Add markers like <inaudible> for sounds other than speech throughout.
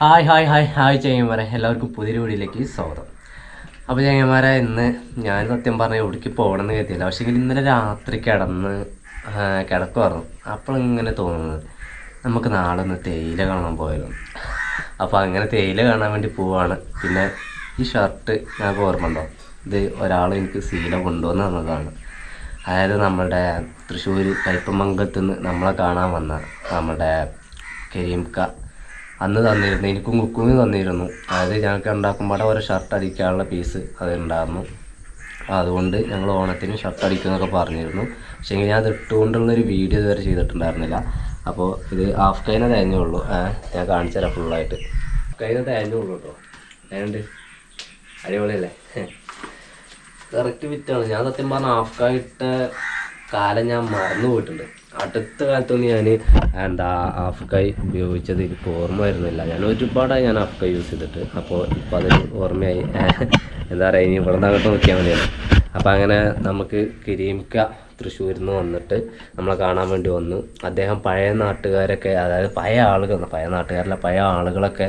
Hi hi hi hi ചങ്ങന്മാരെ എല്ലാവർക്കും പുതിയൊരു വീടിലേക്ക് സ്വാഗതം. അപ്പോൾ ചങ്ങന്മാരെ ഇന്ന് ഞാൻ സത്യം പറഞ്ഞ എവിടേക്ക് പോകണമെന്ന് കരുതിയില്ല. പക്ഷേ ഇന്നലെ രാത്രി കിടന്ന് കിടക്കുമായിരുന്നു അപ്പോൾ ഇങ്ങനെ തോന്നുന്നത് നമുക്ക് നാളെ ഒന്ന് തേയില കാണാൻ പോയാലും അപ്പോൾ അങ്ങനെ തേയില കാണാൻ വേണ്ടി പോവാണ്. പിന്നെ ഈ ഷർട്ട് ഞങ്ങൾക്ക് ഓർമ്മ ഉണ്ടോ ഇത് ഒരാൾ എനിക്ക് സീല കൊണ്ടുവന്ന് തന്നതാണ്. അതായത് നമ്മുടെ തൃശ്ശൂർ കയ്പമംഗലത്ത് നിന്ന് നമ്മളെ കാണാൻ വന്ന നമ്മുടെ കരീംക്ക അന്ന് തന്നിരുന്നു എനിക്കും കുക്കുവിന് തന്നിരുന്നു. അതായത് ഞങ്ങൾക്ക് ഉണ്ടാക്കുമ്പോൾ ഓരോ ഷർട്ട് അടിക്കാനുള്ള പീസ് അത് ഉണ്ടായിരുന്നു അതുകൊണ്ട് ഞങ്ങൾ ഓണത്തിന് ഷർട്ട് അടിക്കുമെന്നൊക്കെ പറഞ്ഞിരുന്നു. പക്ഷേ ഞാൻ അത് ഇട്ടുകൊണ്ടുള്ളൊരു വീഡിയോ ഇതുവരെ ചെയ്തിട്ടുണ്ടായിരുന്നില്ല. അപ്പോൾ ഇത് ഹാഫ് കൈന തേഞ്ഞേ ഉള്ളൂ ഞാൻ കാണിച്ചു തരാം ഫുള്ളായിട്ട് കൈന തേഞ്ഞേ ഉള്ളൂ കേട്ടോ. അതിനുണ്ട് അടിപൊളിയല്ലേ? കറക്റ്റ് ഫിറ്റാണ് ഞാൻ സത്യം പറഞ്ഞ ഹാഫ് കൈ ഇട്ട കാലം ഞാൻ മറന്നു പോയിട്ടുണ്ട് അടുത്ത കാലത്തൊന്നും ഞാൻ എന്താ ആഫ്കൈ ഉപയോഗിച്ചത് എനിക്ക് ഓർമ്മ വരുന്നില്ല ഞാൻ ഒരുപാടായി ഞാൻ ഹാഫ് യൂസ് ചെയ്തിട്ട്. അപ്പോൾ ഇപ്പോൾ അതിന് ഓർമ്മയായി. എന്താ പറയുക ഇനി ഇവിടെ നിന്നകത്ത് നോക്കിയാൽ മതിയാണ് അപ്പോൾ അങ്ങനെ നമുക്ക് കിരീമിക്ക തൃശ്ശൂരിൽ നിന്ന് വന്നിട്ട് നമ്മളെ കാണാൻ വേണ്ടി വന്നു. അദ്ദേഹം പഴയ നാട്ടുകാരൊക്കെ അതായത് പഴയ ആളുകൾ പഴയ നാട്ടുകാരിലെ പഴയ ആളുകളൊക്കെ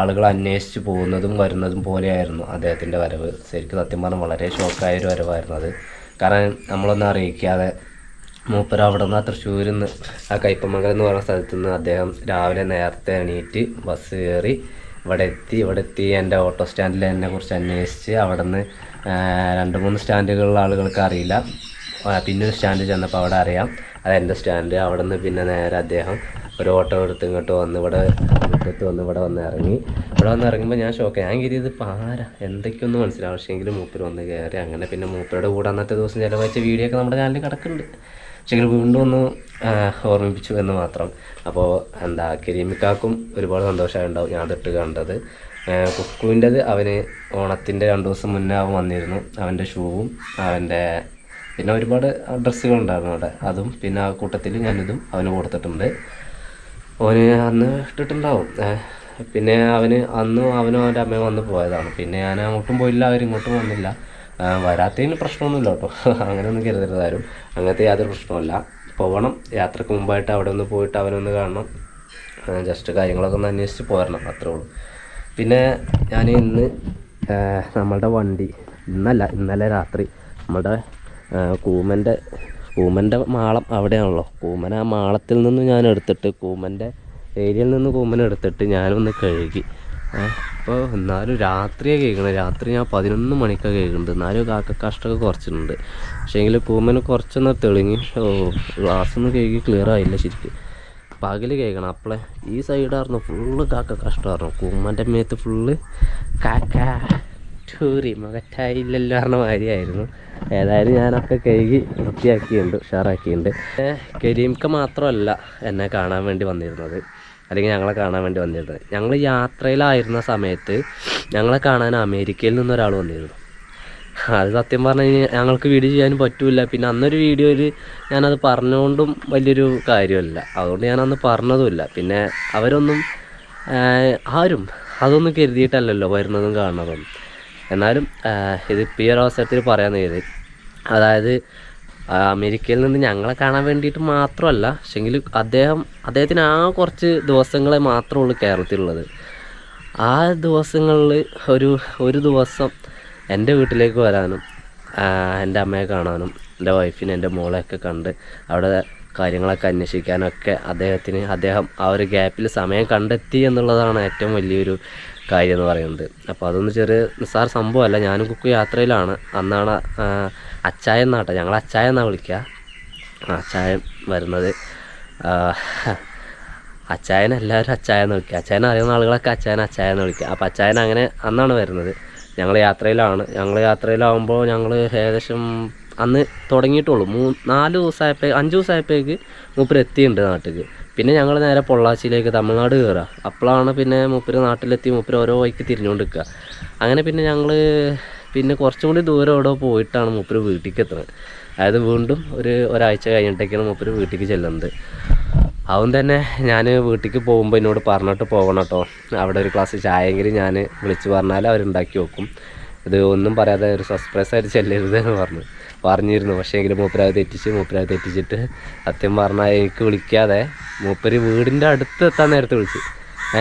ആളുകൾ അന്വേഷിച്ച് പോകുന്നതും വരുന്നതും പോലെയായിരുന്നു അദ്ദേഹത്തിന്റെ വരവ്. ശരിക്കും സത്യം പറഞ്ഞാൽ വളരെ ഷോക്കായ ഒരു വരവായിരുന്നു അത്. കാരണം നമ്മളൊന്നും അറിയിക്കാതെ മൂപ്പര് അവിടെ നിന്ന് തൃശ്ശൂരിൽ നിന്ന് ആ കയ്പമംഗലം എന്ന് പറയുന്ന സ്ഥലത്ത് നിന്ന് അദ്ദേഹം രാവിലെ നേരത്തെ എണീറ്റ് ബസ് കയറി ഇവിടെ എത്തി. ഇവിടെ എത്തി എന്റെ ഓട്ടോ സ്റ്റാൻഡിൽ എന്നെ കുറിച്ച് അന്വേഷിച്ച് അവിടെ നിന്ന് രണ്ട് മൂന്ന് സ്റ്റാൻഡുകളുള്ള ആളുകൾക്ക് അറിയില്ല. പിന്നെ ഒരു സ്റ്റാൻഡ് ചെന്നപ്പോൾ അവിടെ അറിയാം. അത് എന്റെ സ്റ്റാൻഡ് അവിടെ നിന്ന് പിന്നെ നേരെ അദ്ദേഹം ഒരു ഓട്ടോ എടുത്ത് ഇങ്ങോട്ട് വന്ന് ഇവിടെ മുറ്റത്ത് വന്ന് ഇവിടെ വന്ന് ഇറങ്ങി. ഇവിടെ വന്ന് ഇറങ്ങുമ്പോൾ ഞാൻ ഷോക്ക് ഞാൻ കരുതിയത് ആരാ? എന്തൊക്കെയൊന്നും മനസ്സിലാവും പക്ഷേങ്കിലും മൂപ്പര് വന്ന് കയറി. അങ്ങനെ പിന്നെ മൂപ്പരുടെ കൂടെ അന്നത്തെ ദിവസം ചിലവഴിച്ച വീഡിയോ ഒക്കെ നമ്മുടെ ചാനലിൽ കിടക്കുന്നുണ്ട്. പക്ഷേ വീണ്ടും ഒന്ന് ഓർമ്മിപ്പിച്ചു എന്ന് മാത്രം. അപ്പോൾ എന്താ കരീമിക്കാക്കും ഒരുപാട് സന്തോഷമായി ഉണ്ടാവും ഞാൻ തൊട്ട് കണ്ടത് കുക്കുവിന്റെത് അവന് ഓണത്തിന്റെ രണ്ട് ദിവസം മുന്നേ അവൻ വന്നിരുന്നു. അവന്റെ ഷൂവും അവന്റെ പിന്നെ ഒരുപാട് ഡ്രസ്സുകൾ ഉണ്ടായിരുന്നു അവിടെ. അതും പിന്നെ ആ കൂട്ടത്തിൽ ഞാനിതും അവന് കൊടുത്തിട്ടുണ്ട്. ഓന് അന്ന് ഇട്ടിട്ടുണ്ടാവും. പിന്നെ അവന് അന്നും അവനും അവന്റെ അമ്മയും വന്ന് പോയതാണ്. പിന്നെ ഞാൻ അങ്ങോട്ടും പോയില്ല അവരിങ്ങോട്ടും വന്നില്ല. വരാത്തതിന് പ്രശ്നമൊന്നുമില്ല കേട്ടോ. <laughs> അങ്ങനെയൊന്നും കരുതരുത് ആരും. അങ്ങനത്തെ യാതൊരു പ്രശ്നവുമില്ല. പോകണം യാത്രയ്ക്ക് മുമ്പായിട്ട് അവിടെ ഒന്ന് പോയിട്ട് അവനൊന്ന് കാണണം. ജസ്റ്റ് കാര്യങ്ങളൊക്കെ ഒന്ന് അന്വേഷിച്ച് പോരണം. അത്രേ ഉള്ളൂ. പിന്നെ ഞാൻ ഇന്ന് നമ്മളുടെ വണ്ടി. ഇന്നല്ല ഇന്നലെ രാത്രി നമ്മുടെ കൂമന്റെ കൂമന്റെ മാളം അവിടെയാണല്ലോ. കൂമൻ ആ മാളത്തിൽ നിന്ന് ഞാൻ എടുത്തിട്ട് കൂമന്റെ ഏരിയയിൽ നിന്ന് കൂമൻ എടുത്തിട്ട് ഞാനൊന്ന് കഴുകി. അപ്പോൾ എന്നാലും രാത്രിയാണ് കേൾക്കണത് രാത്രി ഞാൻ പതിനൊന്ന് മണിക്കാണ് കേൾക്കുന്നത് എന്നാലും കാക്ക കഷ്ടമൊക്കെ കുറച്ചിട്ടുണ്ട്. പക്ഷേ എങ്കിൽ കൂമന് കുറച്ചൊന്ന് തെളിഞ്ഞ് ഓ ഗ്ലാസ്സൊന്നും കേൾക്കി ക്ലിയർ ആയില്ല ശരിക്കും. പകൽ കേൾക്കണം. അപ്പളെ ഈ സൈഡായിരുന്നു ഫുള്ള് കാക്ക കഷ്ടമായിരുന്നു. കൂമ്മന്റെ മേത്ത് ഫുള്ള് കാക്ക ടൂറി മകറ്റായില്ലല്ലോ പറഞ്ഞ മാതിരിയായിരുന്നു. ഏതായാലും ഞാനൊക്കെ കഴുകി വൃത്തിയാക്കിയിട്ടുണ്ട് ഉഷാറാക്കിയിട്ടുണ്ട് കരീംക്ക മാത്രമല്ല എന്നെ കാണാൻ വേണ്ടി വന്നിരുന്നത്. അല്ലെങ്കിൽ ഞങ്ങളെ കാണാൻ വേണ്ടി വന്നിരുന്നത്. ഞങ്ങൾ യാത്രയിലായിരുന്ന സമയത്ത് ഞങ്ങളെ കാണാൻ അമേരിക്കയിൽ നിന്നൊരാൾ വന്നിരുന്നു. അത് സത്യം പറഞ്ഞു ഞങ്ങൾക്ക് വീഡിയോ ചെയ്യാനും പറ്റൂല. പിന്നെ അന്നൊരു വീഡിയോയിൽ ഞാനത് പറഞ്ഞുകൊണ്ടും വലിയൊരു കാര്യമല്ല. അതുകൊണ്ട് ഞാൻ അന്ന് പറഞ്ഞതുമില്ല. പിന്നെ അവരൊന്നും ആരും അതൊന്നും കരുതിയിട്ടല്ലല്ലോ വരുന്നതും കാണുന്നതും. എന്നാലും ഇത് ഈ ഒരു അവസരത്തിൽ പറയാൻ കരുതി അതായത് അമേരിക്കയിൽ നിന്ന് ഞങ്ങളെ കാണാൻ വേണ്ടിയിട്ട് മാത്രമല്ല പക്ഷെങ്കിൽ അദ്ദേഹം അദ്ദേഹത്തിന് ആ കുറച്ച് ദിവസങ്ങളെ മാത്രമേ ഉള്ളൂ കേരളത്തിലുള്ളത് ആ ദിവസങ്ങളിൽ ഒരു ഒരു ദിവസം എന്റെ വീട്ടിലേക്ക് വരാനും എന്റെ അമ്മയെ കാണാനും എന്റെ വൈഫിനെ എന്റെ മോളെയൊക്കെ കണ്ട് അവിടെ കാര്യങ്ങളൊക്കെ അന്വേഷിക്കാനൊക്കെ അദ്ദേഹത്തിന് അദ്ദേഹം ആ ഒരു ഗ്യാപ്പിൽ സമയം കണ്ടെത്തി എന്നുള്ളതാണ് ഏറ്റവും വലിയൊരു കാര്യം എന്ന് പറയുന്നത്. അപ്പോൾ അതൊന്നും ചെറിയ നിസ്സാര സംഭവമല്ല. ഞാനും കുക്കു യാത്രയിലാണ്. അന്നാണ് അച്ചായ എന്നാട്ടോ ഞങ്ങൾ അച്ചായ എന്നാണ് വിളിക്കുക അച്ചായൻ വരുന്നത്. അച്ചായൻ എല്ലാവരും അച്ചായ എന്ന് വിളിക്കുക അച്ചായൻ അറിയുന്ന ആളുകളൊക്കെ അച്ചായൻ അച്ചായ എന്ന് വിളിക്കുക അപ്പോൾ അച്ചായൻ അങ്ങനെ അന്നാണ് വരുന്നത്. ഞങ്ങൾ യാത്രയിലാണ്. ഞങ്ങൾ യാത്രയിലാവുമ്പോൾ ഞങ്ങൾ ഏകദേശം അന്ന് തുടങ്ങിയിട്ടുള്ളൂ. മൂ നാല് ദിവസമായപ്പോൾ അഞ്ച് ദിവസമായപ്പോഴേക്ക് മൂപ്പര് എത്തിയിട്ടുണ്ട് നാട്ടിൽ പിന്നെ ഞങ്ങൾ നേരെ പൊള്ളാച്ചിയിലേക്ക് തമിഴ്നാട് കയറുക അപ്പോഴാണ് പിന്നെ മൂപ്പര് നാട്ടിലെത്തി മൂപ്പര് ഓരോ വഴിക്ക് തിരിഞ്ഞുകൊണ്ട് നിൽക്കുക അങ്ങനെ പിന്നെ ഞങ്ങൾ പിന്നെ കുറച്ചും കൂടി ദൂരം എവിടെ പോയിട്ടാണ് മൂപ്പര് വീട്ടിലേക്ക് എത്തുന്നത് അതായത് വീണ്ടും ഒരു ഒരാഴ്ച കഴിഞ്ഞിട്ടൊക്കെയാണ് മൂപ്പര് വീട്ടിലേക്ക് ചെല്ലുന്നത്. അവൻ തന്നെ ഞാൻ വീട്ടിലേക്ക് പോകുമ്പോൾ എന്നോട് പറഞ്ഞിട്ട് പോകണം കേട്ടോ. അവിടെ ഒരു ക്ലാസ് ചായയെങ്കിലും ഞാൻ വിളിച്ച് പറഞ്ഞാൽ അവരുണ്ടാക്കി വെക്കും. ഇത് ഒന്നും പറയാതെ ഒരു സർപ്രൈസ് ആയിട്ട് ചെല്ലരുത് എന്ന് പറഞ്ഞു. പറഞ്ഞിരുന്നു. പക്ഷേ എങ്കിലും മൂപ്പരാവ് തെറ്റിച്ച് മൂപ്പരാവ് തെറ്റിച്ചിട്ട് സത്യം പറഞ്ഞാൽ എനിക്ക് വിളിക്കാതെ മൂപ്പര് വീടിന്റെ അടുത്ത് എത്താൻ നേരത്തെ വിളിച്ച്. ഏ?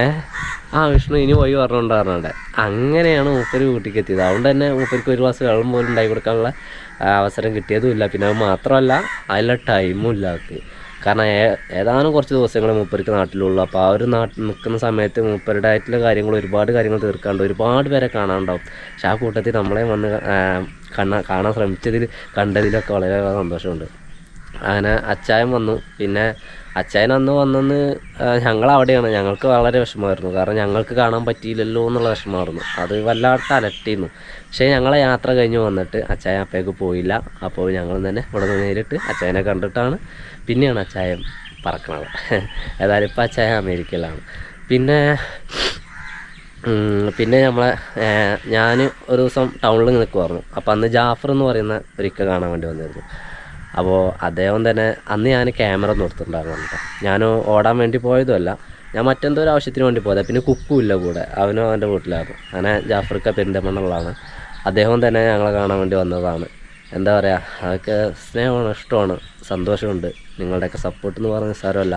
ആ വിഷ്ണു ഇനി പോയി പറഞ്ഞുകൊണ്ടാറുണ്ട് അങ്ങനെയാണ് മൂപ്പര് വീട്ടിലേക്ക് എത്തിയത് അതുകൊണ്ട് തന്നെ മൂപ്പർക്ക് ഒരു ഗ്ലാസ് വെള്ളം പോലും ഉണ്ടാക്കി കൊടുക്കാനുള്ള അവസരം കിട്ടിയതുമില്ല. പിന്നെ അത് മാത്രമല്ല അതിലെ ടൈമും ഇല്ല അവർക്ക്. കാരണം ഏതാനും കുറച്ച് ദിവസങ്ങൾ മൂപ്പർക്ക് നാട്ടിലുള്ളൂ. അപ്പോൾ ആ ഒരു നാട്ടിൽ നിൽക്കുന്ന സമയത്ത് മൂപ്പരുടേതായിട്ടുള്ള കാര്യങ്ങൾ ഒരുപാട് കാര്യങ്ങൾ തീർക്കാണ്ട് ഒരുപാട് പേരെ കാണാനുണ്ടാവും. പക്ഷെ ആ കൂട്ടത്തിൽ നമ്മളെ വന്ന് കാണാൻ ശ്രമിച്ചതിൽ കണ്ടതിലൊക്കെ വളരെ സന്തോഷമുണ്ട്. അങ്ങനെ അച്ചായൻ വന്നു. പിന്നെ അച്ചായൻ അന്ന് വന്നെന്ന് ഞങ്ങൾ അവിടെയാണ് ഞങ്ങൾക്ക് വളരെ വിഷമമായിരുന്നു. കാരണം ഞങ്ങൾക്ക് കാണാൻ പറ്റിയില്ലല്ലോ എന്നുള്ള വിഷമമായിരുന്നു. അത് വല്ലാത്ത അലട്ടിയിരുന്നു. പക്ഷേ ഞങ്ങളെ യാത്ര കഴിഞ്ഞ് വന്നിട്ട് അച്ചായൻ അപ്പേക്ക് പോയില്ല. അപ്പോൾ ഞങ്ങൾ തന്നെ ഇവിടെ നിന്ന് നേരിട്ട് അച്ചായനെ കണ്ടിട്ടാണ് പിന്നെയാണ് അച്ചായൻ പറക്കണത്. ഏതായാലും ഇപ്പോൾ അച്ചായൻ അമേരിക്കയിലാണ്. പിന്നെ പിന്നെ നമ്മളെ ഞാൻ ഒരു ദിവസം ടൗണിൽ നിൽക്കുമായിരുന്നു അപ്പോൾ അന്ന് ജാഫർ എന്ന് പറയുന്ന ഒരിക്കൽ കാണാൻ വേണ്ടി വന്നിരുന്നു. അപ്പോൾ അദ്ദേഹം തന്നെ അന്ന് ഞാൻ ക്യാമറ കേട്ടോ ഞാൻ ഓടാൻ വേണ്ടി പോയതുമല്ല ഞാൻ മറ്റെന്തോ ഒരു ആവശ്യത്തിന് വേണ്ടി പോയത്. പിന്നെ കുക്കും ഇല്ല കൂടെ അവനും അവന്റെ വീട്ടിലായിരുന്നു. അങ്ങനെ ജാഫർക്ക പെരിന്തമണ്ണുള്ളതാണ്. അദ്ദേഹം തന്നെ ഞങ്ങളെ കാണാൻ വേണ്ടി വന്നതാണ്. എന്താ പറയുക അതൊക്കെ സ്നേഹമാണ് ഇഷ്ടമാണ് സന്തോഷമുണ്ട്. നിങ്ങളുടെയൊക്കെ സപ്പോർട്ട് എന്ന് പറഞ്ഞ സാരമല്ല.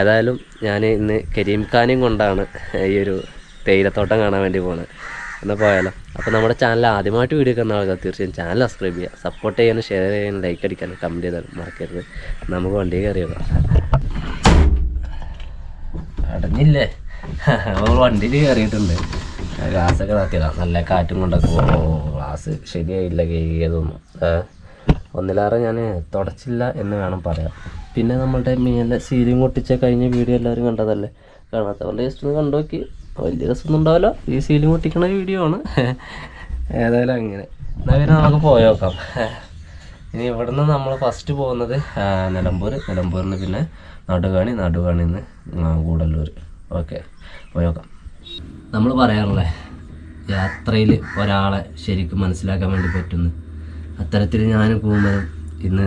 ഏതായാലും ഞാൻ ഇന്ന് കരീം ഖാനെയും കൊണ്ടാണ് ഈ ഒരു തേയിലത്തോട്ടം കാണാൻ വേണ്ടി പോകുന്നത് എന്നാൽ പോയാലോ. അപ്പോൾ നമ്മുടെ ചാനൽ ആദ്യമായിട്ട് വീഡിയോ കാണുന്ന ആൾക്കാർ തീർച്ചയായും ചാനൽ സബ്സ്ക്രൈബ് ചെയ്യുക. സപ്പോർട്ട് ചെയ്യാനും ഷെയർ ചെയ്യാനും ലൈക്ക് അടിക്കാനും കമന്റ് ചെയ്താലും മറക്കരുത്. നമുക്ക് വണ്ടി കയറിയോ അടഞ്ഞില്ലേ? വണ്ടിയിൽ കയറിയിട്ടുണ്ട്. ഗ്ലാസ്സൊക്കെ നടത്തിയതാണ് നല്ല കാറ്റും കൊണ്ടൊക്കെ ഓ ഗ്ലാസ് ശരിയായില്ല കേതൊന്നും ഒന്നിലേറെ ഞാൻ തുടച്ചില്ല എന്ന് വേണം പറയാം പിന്നെ നമ്മളുടെ മീനിലെ സീലിംഗ് ഒട്ടിച്ച കഴിഞ്ഞ വീഡിയോ എല്ലാവരും കണ്ടതല്ലേ? കാണാത്തവരുടെ ജസ്റ്റ് ഒന്ന് കണ്ടു നോക്കി. വലിയ രസമൊന്നും ഉണ്ടാവില്ല ഈ സീലിംഗ് മുട്ടിക്കണ വീഡിയോ ആണ്. ഏതായാലും അങ്ങനെ. എന്നാൽ പിന്നെ നമുക്ക് പോയോക്കാം ഇനി ഇവിടുന്ന് നമ്മൾ ഫസ്റ്റ് പോകുന്നത് നിലമ്പൂർ നിലമ്പൂരിൽ നിന്ന് പിന്നെ നടുകാണി നടുകാണിൽ നിന്ന് കൂടല്ലൂർ ഓക്കെ പോയോക്കാം നമ്മൾ പറയാറില്ലേ യാത്രയിൽ ഒരാളെ ശരിക്കും മനസ്സിലാക്കാൻ വേണ്ടി പറ്റുന്നു. അത്തരത്തിൽ ഞാൻ പോകുമ്പോഴും ഇന്ന്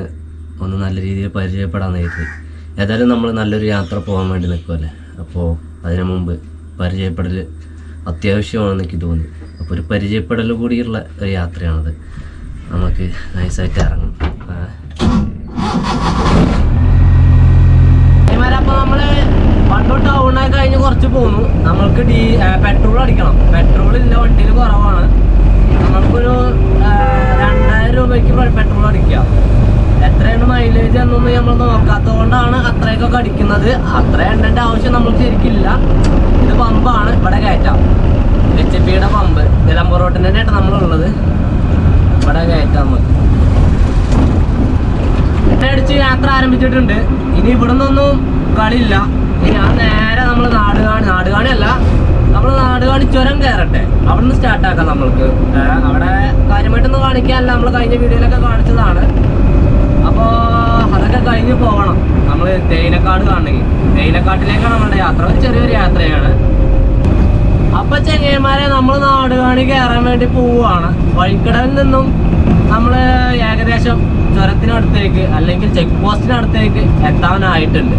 ഒന്ന് നല്ല രീതിയിൽ പരിചയപ്പെടാൻ നേരിട്ട് ഏതായാലും നമ്മൾ നല്ലൊരു യാത്ര പോകാൻ വേണ്ടി നിൽക്കുമല്ലേ അപ്പോൾ അതിനു മുമ്പ് പരിചയപ്പെടൽ അത്യാവശ്യമാണെന്ന് തോന്നി. അപ്പോൾ ഒരു പരിചയപ്പെടൽ കൂടിയുള്ള ഒരു യാത്രയാണത്. നമുക്ക് നൈസായിട്ട് ഇറങ്ങും. ആ. നമ്മൾ വണ്ടൂർ ടൗണൊക്കെ കഴിഞ്ഞ് കുറച്ച് പോന്നു. നമ്മൾക്ക് ഡീ പെട്രോൾ അടിക്കണം. പെട്രോൾ ഇല്ല വണ്ടിയിൽ കുറവാണ്. നമ്മൾക്കൊരു രണ്ടായിരം രൂപയ്ക്ക് പെട്രോൾ അടിക്കാം. എത്രയാണ് മൈലേജ് എന്നൊന്നും നമ്മൾ നോക്കാത്തത് കൊണ്ടാണ് അത്രയൊക്കെ അടിക്കുന്നത് അത്ര എണ്ണേണ്ട ആവശ്യം നമ്മൾ ശരിക്കില്ല. ഇത് പമ്പാണ്. ഇവിടെ കയറ്റാം. എച്ച് പിയുടെ പമ്പ്. നിലമ്പൂർ റോട്ടിന്റെ ആയിട്ട് നമ്മളുള്ളത്. ഇവിടെ കയറ്റാം നമുക്ക്. അടിച്ച് യാത്ര ആരംഭിച്ചിട്ടുണ്ട്. ഇനി ഇവിടെ നിന്നൊന്നും കളിയില്ല. ഇനി ആ നേരെ നമ്മൾ നാടുകാണി നാടുകാണിയല്ല. നമ്മൾ നാടുകാണി ചുരം കയറട്ടെ. അവിടെ നിന്ന് സ്റ്റാർട്ടാക്കാം നമ്മൾക്ക്. അവിടെ കാര്യമായിട്ടൊന്നും കാണിക്കാനല്ല. നമ്മൾ കഴിഞ്ഞ വീഡിയോയിലൊക്കെ കാണിച്ചതാണ്. അപ്പോൾ അതൊക്കെ കഴിഞ്ഞ് പോകണം. നമ്മൾ തേയിലക്കാട് കാണണമെങ്കിൽ തേയിലക്കാട്ടിലേക്കാണ് നമ്മുടെ യാത്ര. ചെറിയൊരു യാത്രയാണ്. അപ്പൊ ചെങ്ങന്മാരെ നമ്മൾ നാടുകാണി കയറാൻ വേണ്ടി പോവുകയാണ് വഴിക്കടവിൽ നിന്നും നമ്മൾ ഏകദേശം ചുരത്തിനടുത്തേക്ക് അല്ലെങ്കിൽ ചെക്ക് പോസ്റ്റിനടുത്തേക്ക് എത്താനായിട്ടുണ്ട്.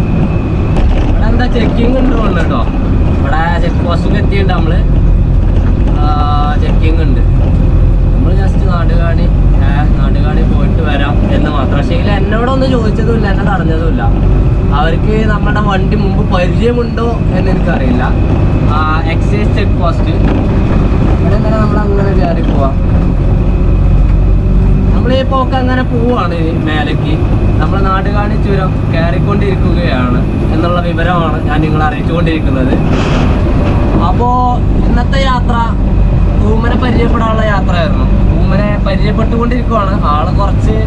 ഇവിടെ എന്താ ചെക്കിങ് ഉണ്ട് കേട്ടോ ഇവിടെ ചെക്ക് പോസ്റ്റിൽ എത്തിയിട്ടുണ്ട് നമ്മൾ ചെക്കിങ് ഉണ്ട് നമ്മൾ ജസ്റ്റ് നാടുകാണി ഏ, നാടുകാണി പോയിട്ട് വരാം എന്ന് മാത്രം പക്ഷേ എന്നോടൊന്നും ചോദിച്ചതുമില്ല എന്നെ അവർക്ക് നമ്മുടെ വണ്ടി മുമ്പ് പരിചയമുണ്ടോ എന്ന് എനിക്കറിയില്ല എക്സൈസ് ചെക്ക് പോസ്റ്റ് ഇവിടെ ഇങ്ങനെ നമ്മൾ അങ്ങനെ കയറി പോവാം. നമ്മൾ ഈ പോക്ക് അങ്ങനെ പോവാണ് മേലേക്ക്. നമ്മൾ നാടുകാണി ചുരം കയറിക്കൊണ്ടിരിക്കുകയാണ് എന്നുള്ള വിവരമാണ് ഞാൻ നിങ്ങളെ അറിയിച്ചുകൊണ്ടിരിക്കുന്നത്. അപ്പോ ഇന്നത്തെ യാത്ര ഊമനെ പരിചയപ്പെടാനുള്ള യാത്രയായിരുന്നു. ഊമനെ പരിചയപ്പെട്ടുകൊണ്ടിരിക്കുവാണ്. ആൾ കുറച്ച്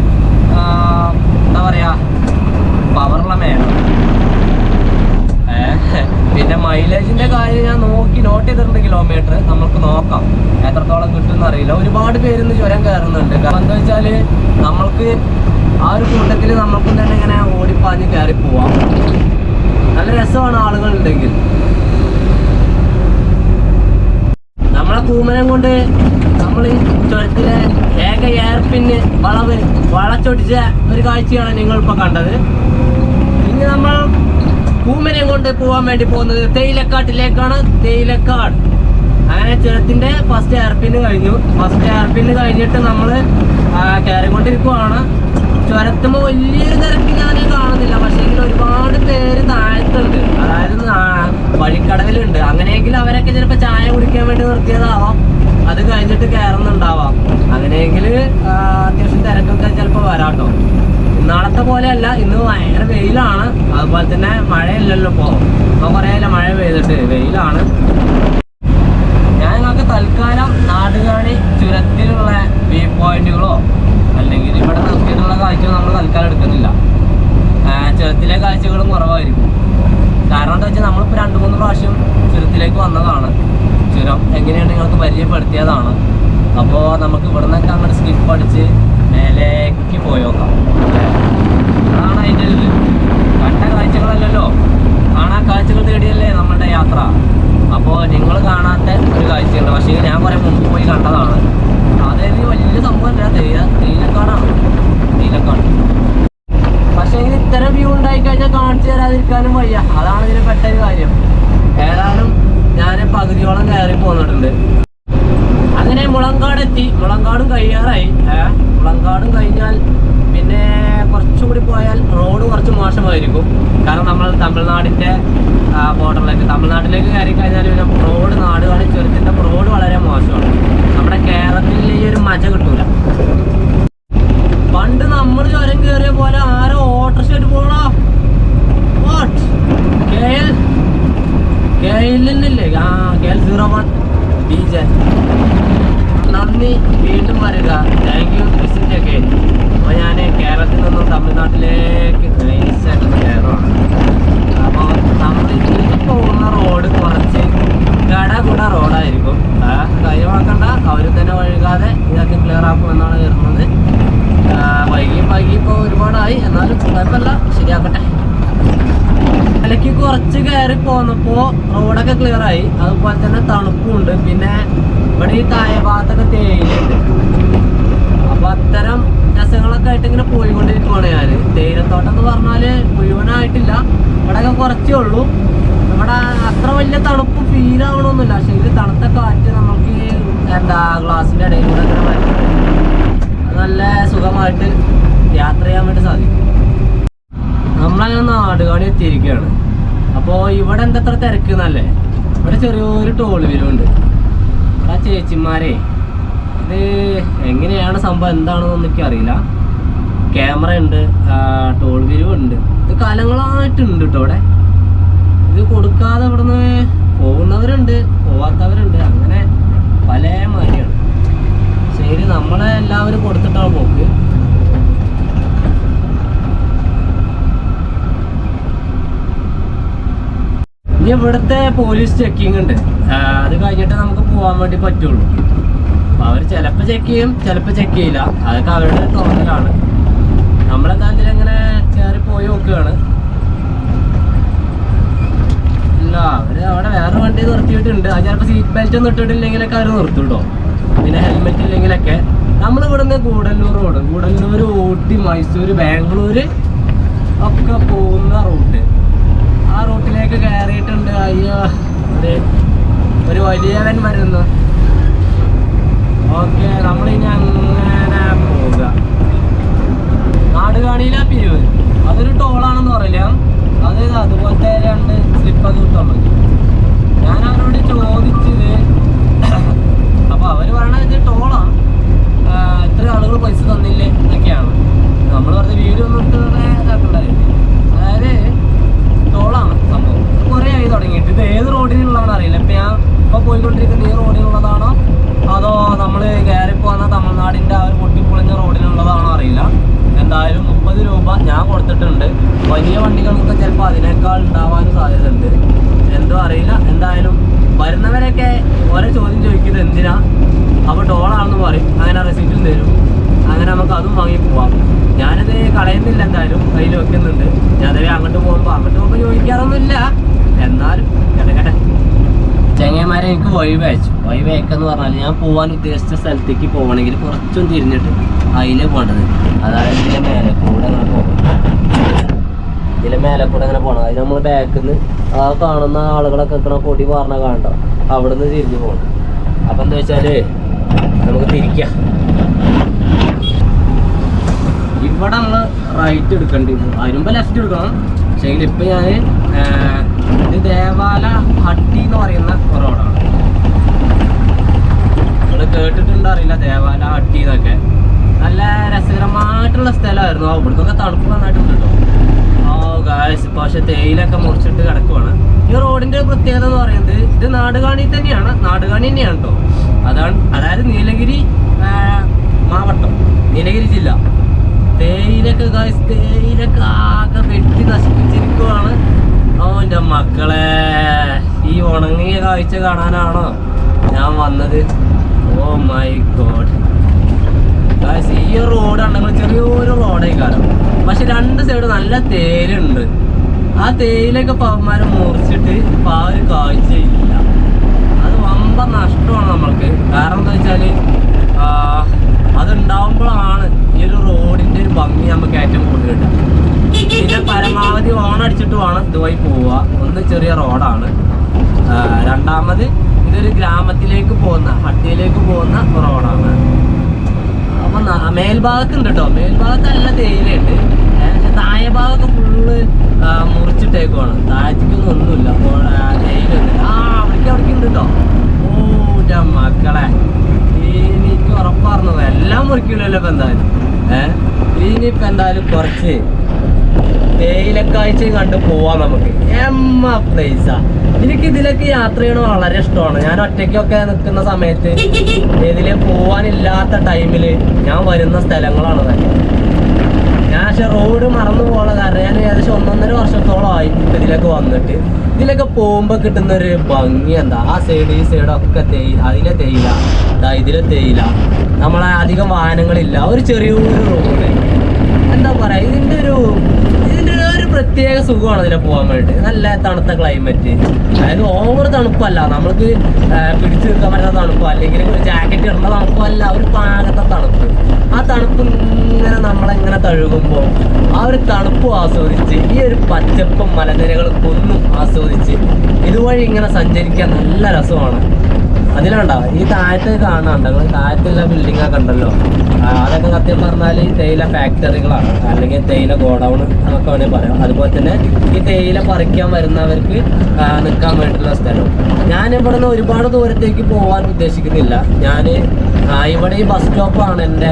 എന്താ പറയാ പവറുള്ള ഏ, പിന്നെ മൈലേജിന്റെ കാര്യം ഞാൻ നോക്കി നോട്ട് ചെയ്തിട്ടുണ്ട് കിലോമീറ്റർ നമുക്ക് നോക്കാം. എത്രത്തോളം കിട്ടും അറിയില്ല ഒരുപാട് പേര് ഇന്ന് ചുരം കയറുന്നുണ്ട്. കാരണം എന്താ വെച്ചാൽ നമ്മൾക്ക് ആ ഒരു കൂട്ടത്തിൽ നമ്മൾക്കും തന്നെ ഇങ്ങനെ ഓടിപ്പാഞ്ഞ് കയറി പോവാം. നല്ല രസമാണ് ആളുകൾ ഉണ്ടെങ്കിൽ നമ്മളെ കൂമനം കൊണ്ട് നമ്മൾ ചുരത്തിലെ ഏക ഏർപ്പിന് വളവ് വളച്ചൊടിച്ച ഒരു കാഴ്ചയാണ് നിങ്ങൾ ഇപ്പൊ കണ്ടത്. ഇനി നമ്മൾ കൂമനം കൊണ്ട് പോകാൻ വേണ്ടി പോകുന്നത് തേയിലക്കാട്ടിലേക്കാണ്. തേയിലക്കാട്. അങ്ങനെ ചുരത്തിന്റെ ഫസ്റ്റ് ഏർപ്പിന് കഴിഞ്ഞു. ഫസ്റ്റ് ഏർപ്പിന് കഴിഞ്ഞിട്ട് നമ്മൾ കയറിക്കൊണ്ടിരിക്കുവാണ്. ചുരത്തുമ്പോൾ വലിയൊരു തിരക്ക് ഞാൻ കാണുന്നില്ല. പക്ഷേ ഒരുപാട് പേര് താഴത്തുണ്ട്. അതായത് വഴിക്കടവിലുണ്ട്. അങ്ങനെയെങ്കിൽ അവരൊക്കെ ചിലപ്പോൾ ചായ കുടിക്കാൻ വേണ്ടി നിർത്തിയതാവാം. അത് കഴിഞ്ഞിട്ട് കയറുന്നുണ്ടാവാം അങ്ങനെയെങ്കിൽ അത്യാവശ്യം തിരക്കൊക്കെ ചിലപ്പോൾ വരാട്ടോ ഇന്നാളത്തെ പോലെയല്ല ഇന്ന് ഭയങ്കര വെയിലാണ്. അതുപോലെ തന്നെ മഴയല്ലല്ലോ ഇപ്പോൾ ഇപ്പോൾ കുറേ മഴ പെയ്തിട്ട്? വെയിലാണ് ഞാൻ നിങ്ങൾക്ക് തൽക്കാലം നാടുകാണി ചുരത്തിലുള്ള വ്യൂ പോയിന്റുകളോ അല്ലെങ്കിൽ ഇവിടെ നിർത്തിയിട്ടുള്ള കാഴ്ചകൾ നമ്മൾ തൽക്കാലം എടുക്കുന്നില്ല ആ, ചുരത്തിലെ കാഴ്ചകളും കുറവായിരിക്കും കാരണം എന്താ വെച്ചാൽ നമ്മളിപ്പോൾ രണ്ട് മൂന്ന് പ്രാവശ്യം ചുരത്തിലേക്ക് വന്നതാണ് ചുരം നിങ്ങൾക്ക് നിങ്ങൾക്ക് പരിചയപ്പെടുത്തിയതാണ്. അപ്പോൾ നമുക്ക് ഇവിടെ നിന്നൊക്കെ അങ്ങോട്ട് സ്കിപ്പ് അടിച്ച് മേലേക്ക് പോയി നോക്കാം. അതാണ് അതിന്റെ ഒരു കണ്ട കാഴ്ചകളല്ലല്ലോ. കാണാൻ കാഴ്ചകൾ തേടിയല്ലേ നമ്മുടെ യാത്ര. അപ്പോൾ നിങ്ങൾ കാണാത്ത ഒരു കാഴ്ചയുണ്ട്. പക്ഷേ ഞാൻ കുറേ മുമ്പ് പോയി കണ്ടതാണ്. അതായത് വലിയ സംഭവം തേയില തേയിലക്കാടാണ് തേയിലക്കാട് പക്ഷേ ഇതിന് ഇത്തരം വ്യൂ ഉണ്ടായി കഴിഞ്ഞാൽ കാണിച്ചു തരാതിരിക്കാനും വയ്യ അതാണ് ഇതിന് പെട്ടൊരു കാര്യം ഏതായാലും ഞാൻ പകുതിയോളം കയറി പോന്നിട്ടുണ്ട് അങ്ങനെ മുളങ്കാട് എത്തി മുളങ്കാടും കഴിയാറായി ഏ മുളങ്കാടും കഴിഞ്ഞാൽ പിന്നെ കുറച്ചുകൂടി പോയാൽ റോഡ് കുറച്ച് മോശമായിരിക്കും കാരണം നമ്മൾ തമിഴ്നാടിന്റെ ബോർഡറിലേക്ക് തമിഴ്നാട്ടിലേക്ക് കയറി കഴിഞ്ഞാൽ പിന്നെ റോഡ് നാടുകാണി ചുരത്തിന്റെ റോഡ് വളരെ മോശമാണ് നമ്മുടെ കേരളത്തിൽ ഈ ഒരു മജ കിട്ടൂല പണ്ട് നമ്മൾ ചുരം കയറിയ പോലെ ആരോ ഓട്ടർഷ ആയിട്ട് പോകണോ വാട്ട് കെ എൽ കെ എല്ലില്ലേ ആ K L zero one D J നന്ദി വീണ്ടും വരിക താങ്ക് യു വിസിറ്റ് ഒക്കെ അപ്പോൾ ഞാൻ കേരളത്തിൽ നിന്നും തമിഴ്നാട്ടിലേക്ക് നൈസായിട്ടൊന്ന് കയറുവാണ് അപ്പോൾ നമ്മൾ ഇതിലേക്ക് പോകുന്ന റോഡ് കുറച്ച് ഗടകുട റോഡായിരിക്കും ആ, കാര്യമാക്കണ്ട അവർ തന്നെ വഴുകാതെ ഇതൊക്കെ ക്ലിയർ ആക്കുമെന്നാണ് വരുന്നത് ആ, വൈകി വൈകി ഇപ്പോൾ ഒരുപാടായി എന്നാലും കുഴപ്പമില്ല ശരിയാക്കട്ടെ ഇലക്ക് കുറച്ച് കയറി പോന്നപ്പോ റോഡൊക്കെ ക്ലിയർ ആയി അതുപോലെ തന്നെ തണുപ്പുണ്ട് പിന്നെ ഇവിടെ ഈ താഴെ ഭാഗത്തൊക്കെ തേയിലുണ്ട് അപ്പൊ അത്തരം രസങ്ങളൊക്കെ ആയിട്ട് ഇങ്ങനെ പോയിക്കൊണ്ടിരിക്കുവാണ് ഞാൻ തേയിലത്തോട്ടം എന്ന് പറഞ്ഞാൽ മുഴുവനായിട്ടില്ല ഇവിടെയൊക്കെ കുറച്ചേ ഉള്ളൂ ഇവിടെ അത്ര വലിയ തണുപ്പ് ഫീൽ ആവണമൊന്നുമില്ല പക്ഷെ ഇത് തണുത്ത കാറ്റ് നമുക്ക് ഈ എന്താ ഗ്ലാസിന്റെ ഇടയിൽ കൂടെ ഇങ്ങനെ വരുന്നത് നല്ല സുഖമായിട്ട് യാത്ര ചെയ്യാൻ വേണ്ടി സാധിക്കും നമ്മളങ്ങനെ നാടുകാണി എത്തിയിരിക്കുകയാണ് അപ്പോൾ ഇവിടെ എന്തത്ര തിരക്ക് എന്നല്ലേ ഇവിടെ ചെറിയൊരു ടോൾ വരുന്നുണ്ട് ആ ചേച്ചിമാരെ ഇത് എങ്ങനെയാണ് സംഭവം? എന്താണെന്നൊന്നും എനിക്ക് അറിയില്ല ക്യാമറ ഉണ്ട് ടോൾ ഉണ്ട് ഇത് കാലങ്ങളായിട്ടുണ്ട് കേട്ടോ ഇവിടെ. ഇത് കൊടുക്കാതെ ഇവിടുന്ന് പോകുന്നവരുണ്ട് പോവാത്തവരുണ്ട്. അങ്ങനെ പല മാതിരിയാണ് ശരി നമ്മളെ എല്ലാവരും കൊടുത്തിട്ടാണ് പോക്ക്. ഇനി ഇവിടുത്തെ പോലീസ് ചെക്കിംഗ് ഉണ്ട്. അത് കഴിഞ്ഞിട്ട് നമുക്ക് പോകാൻ വേണ്ടി പറ്റുള്ളൂ. അപ്പൊ അവർ ചിലപ്പോൾ ചെക്ക് ചെയ്യും ചിലപ്പോൾ ചെക്ക് ചെയ്യില്ല. അതൊക്കെ അവരുടെ തോന്നലാണ്. നമ്മളെന്തായാലും ഇങ്ങനെ കയറി പോയി നോക്കുകയാണ്. ഇല്ല അവർ അവിടെ വേറെ വണ്ടി നിർത്തിയിട്ടുണ്ട്. അത് ചിലപ്പോൾ സീറ്റ് ബെൽറ്റ് ഒന്നും ഇട്ടിട്ടില്ലെങ്കിലൊക്കെ അവർ നിർത്തുട്ടോ. പിന്നെ ഹെൽമെറ്റ് ഇല്ലെങ്കിലൊക്കെ. നമ്മൾ ഇവിടുന്ന് ഗൂഡല്ലൂർ റോഡ്. ഗൂഡല്ലൂർ ഊട്ടി മൈസൂർ ബാംഗ്ലൂർ ഒക്കെ പോകുന്ന റൂട്ട്. ആ റൂട്ടിലേക്ക് കയറിയിട്ടുണ്ട്. അയ്യോ ഒരു വലിയവൻ വരുന്നു. ഓക്കെ നമ്മളിനി അങ്ങനെ പോവുക. നാടുകാണിയിലാ പിരിവ്. അതൊരു ടോളാണെന്ന് പറയില്ല. അത് അതുപോലത്തെ രണ്ട് സ്ലിപ്പ് കിട്ടുള്ളൂ ഞാൻ അവരോട് ചോദിച്ചത് അപ്പോൾ അവർ പറയണത് ടോളാണ് ഇത്ര ആളുകൾ പൈസ തന്നില്ലേ എന്നൊക്കെയാണ്. നമ്മൾ പറഞ്ഞ ഒന്നും എടുത്ത് ഇതാക്കണ്ടായിരുന്നു അതായത് ടോളാണ് സംഭവം കുറേ ആയി തുടങ്ങിയിട്ട് ഇത് ഏത് റോഡിനുള്ളതാണെന്ന് അറിയില്ല ഇപ്പൊ ഞാൻ ഇപ്പൊ പോയിക്കൊണ്ടിരിക്കുന്ന ഈ റോഡിനുള്ളതാണോ അതോ നമ്മൾ കയറി പോകുന്ന തമിഴ്നാടിന്റെ ആ ഒരു പൊട്ടിപ്പൊളിഞ്ഞ റോഡിനുള്ളതാണോ അറിയില്ല എന്തായാലും മുപ്പത് രൂപ ഞാൻ കൊടുത്തിട്ടുണ്ട് വലിയ വണ്ടികൾക്കൊക്കെ ചിലപ്പോൾ അതിനേക്കാൾ ഉണ്ടാവാനും സാധ്യതയുണ്ട് എന്തോ അറിയില്ല എന്തായാലും വരുന്നവരൊക്കെ ഓരോ ചോദ്യം ചോദിക്കുന്നത് എന്തിനാ അപ്പോൾ ഡോളാണെന്ന് പറയും അങ്ങനെ റെസീറ്റും തരും അങ്ങനെ നമുക്ക് അതും വാങ്ങി പോവാം ഞാനത് കളയുന്നില്ല എന്തായാലും കയ്യിൽ വെക്കുന്നുണ്ട് ഞാൻ അതേ അങ്ങോട്ട് പോകുമ്പോൾ അങ്ങോട്ട് പോകുമ്പോൾ ചോദിക്കാറൊന്നുമില്ല എന്നാലും കിടക്കട്ടെ ചെങ്ങന്മാരെ എനിക്ക് വഴി അയച്ചു. വഴി എന്ന് പറഞ്ഞാൽ ഞാൻ പോകാൻ ഉദ്ദേശിച്ച സ്ഥലത്തേക്ക് പോകണമെങ്കിൽ കുറച്ചും തിരിഞ്ഞിട്ട് അതിലെ പോകേണ്ടത്. അതായത് ഇതിലെ മേലെ കൂടെ അങ്ങനെ പോകണം ഇതിലെ മേലെ കൂടെ അങ്ങനെ പോകണം അത് നമ്മൾ ബാക്കിൽ നിന്ന് ആ കാണുന്ന ആളുകളൊക്കെ എത്ര കൊടി പറഞ്ഞ കാണണ്ട? അവിടെ നിന്ന് തിരിഞ്ഞു പോകണം അപ്പം എന്താ വെച്ചാൽ നമുക്ക് തിരിക്കാം. ഇവിടെ നമ്മൾ റൈറ്റ് എടുക്കേണ്ടി വരും അതിനുമ്പ് ലെഫ്റ്റ് എടുക്കണം. പക്ഷേ ഇപ്പം ഞാൻ ഇത് ദേവാല ഹട്ടി എന്ന് പറയുന്ന റോഡാണ്. കേട്ടിട്ടുണ്ടോ അറിയില്ല. ദേവാല ഹട്ടി എന്നൊക്കെ നല്ല രസകരമായിട്ടുള്ള സ്ഥലമായിരുന്നു. ആ ഇവിടുന്നൊക്കെ തണുപ്പ് നന്നായിട്ടുണ്ട് കേട്ടോ ഓ ഗായ്സ് പക്ഷെ തേയിലൊക്കെ മുറിച്ചിട്ട് കിടക്കുവാണ്. ഈ റോഡിന്റെ പ്രത്യേകത എന്ന് പറയുന്നത് ഇത് നാടുകാണി തന്നെയാണ്. നാടുകാണി തന്നെയാണ് കേട്ടോ അതാണ് അതായത് നീലഗിരി മാവട്ടം. നീലഗിരി ജില്ല. തേയിലൊക്കെ ഗായ്സ് തേയിലൊക്കെ ആകെ വെട്ടി നശിപ്പിച്ചിരിക്കുവാണ്. ഓ എന്റെ മക്കളെ ഈ ഉണങ്ങിയ കാഴ്ച കാണാനാണോ ഞാൻ വന്നത്? ഓ മൈ ഗോഡ് ഈ റോഡ് ഉണ്ടെങ്കിൽ ചെറിയൊരു റോഡേ കാലം പക്ഷെ രണ്ട് സൈഡ് നല്ല തേയിലുണ്ട് ആ തേയിലൊക്കെ പവന്മാരെ മുറിച്ചിട്ട് ഇപ്പൊ ആ ഒരു കാഴ്ചയില്ല അത് വമ്പ നഷ്ടമാണ് നമ്മൾക്ക്. കാരണം എന്താ വെച്ചാൽ അതുണ്ടാവുമ്പോഴാണ് ഈ ഒരു റോഡിന്റെ ഒരു ഭംഗി നമുക്ക് ഏറ്റവും കൂടുതൽ കിട്ടുക. പിന്നെ പരമാവധി ഓൺ അടിച്ചിട്ട് വേണം ഇതുമായി പോവുക. ഒന്ന് ചെറിയ റോഡാണ് രണ്ടാമത് ഇതൊരു ഗ്രാമത്തിലേക്ക് പോകുന്ന ഹട്ടിയിലേക്ക് പോകുന്ന റോഡാണ്. അപ്പൊ മേൽഭാഗത്ത് ഉണ്ട് കേട്ടോ മേൽഭാഗത്ത് നല്ല പക്ഷെ താഴെ ഭാഗമൊക്കെ ഫുള്ള് മുറിച്ചിട്ടേക്കുവാണ്. താഴത്തേക്കൊന്നും ഒന്നുമില്ല. അപ്പോൾ തേയിലയുണ്ട് ആ അവിടേക്ക് അവിടേക്ക് ഉണ്ട് കേട്ടോ ഓ മക്കളെ. എനിക്ക് ഉറപ്പാർന്നത് എല്ലാം മുറിക്കില്ലല്ലോ ഇപ്പൊ എന്തായാലും. ഏഹ് ഇനിയിപ്പോ എന്തായാലും കുറച്ച് തേയിലക്കാഴ്ചയും കണ്ട് പോവാം നമുക്ക്. എമ്മ പ്ലേസാ എനിക്ക് ഇതിലൊക്കെ യാത്ര ചെയ്യണ വളരെ ഇഷ്ടമാണ്. ഞാൻ ഒറ്റയ്ക്കൊക്കെ നിൽക്കുന്ന സമയത്ത് ഇതിൽ പോവാനില്ലാത്ത ടൈമിൽ ഞാൻ വരുന്ന സ്ഥലങ്ങളാണ് തന്നെ ഞാൻ പക്ഷെ റോഡ് മറന്നു പോകാനുള്ള കാരണം ഞാൻ ഏകദേശം ഒന്നൊന്നര വർഷത്തോളമായി ഇതിലൊക്കെ വന്നിട്ട്. ഇതിലൊക്കെ പോകുമ്പോൾ കിട്ടുന്ന ഒരു ഭംഗി എന്താ? ആ സൈഡ് ഈ സൈഡ് ഒക്കെ തേയില അതിലെ തേയില ഇതിലെ തേയില. നമ്മളെ അധികം വാഹനങ്ങളില്ല. ഒരു ചെറിയൊരു റോഡ് എന്താ പറയാ? ഇതിന്റെ ഒരു പ്രത്യേക സുഖമാണ് അതിനെ പോകാൻ വേണ്ടി നല്ല തണുത്ത ക്ലൈമറ്റ് അതായത് ഓവർ തണുപ്പല്ല. നമ്മൾക്ക് പിടിച്ചു നിൽക്കാൻ പറ്റുന്ന തണുപ്പോ അല്ലെങ്കിൽ ഒരു ജാക്കറ്റ് ഇടേണ്ട തണുപ്പോ അല്ല ഒരു പാകത്തെ തണുപ്പ്. ആ തണുപ്പ് ഇങ്ങനെ നമ്മളെങ്ങനെ തഴുകുമ്പോൾ ആ ഒരു തണുപ്പ് ആസ്വദിച്ച് ഈ ഒരു പച്ചപ്പും മലനിരകളും ഒന്നും ആസ്വദിച്ച് ഇതുവഴി ഇങ്ങനെ സഞ്ചരിക്കാൻ നല്ല രസമാണ്. അതിലുണ്ടോ? ഈ താഴത്തെ കാണാണ്ടോ നിങ്ങൾ താഴത്തുള്ള ബിൽഡിംഗ് ഒക്കെ ഉണ്ടല്ലോ. അതൊക്കെ സത്യം പറഞ്ഞാൽ ഈ തേയില ഫാക്ടറികളാണ് അല്ലെങ്കിൽ തേയില ഗോഡൗൺ എന്നൊക്കെ വേണമെങ്കിൽ പറയാം. അതുപോലെ തന്നെ ഈ തേയില പറിക്കാൻ വരുന്നവർക്ക് നിൽക്കാൻ വേണ്ടിയിട്ടുള്ള സ്ഥലം ഞാൻ ഇവിടെ നിന്ന് ഒരുപാട് ദൂരത്തേക്ക് പോകാൻ ഉദ്ദേശിക്കുന്നില്ല. ഞാൻ ഇവിടെ ഈ ബസ് സ്റ്റോപ്പാണ് എന്റെ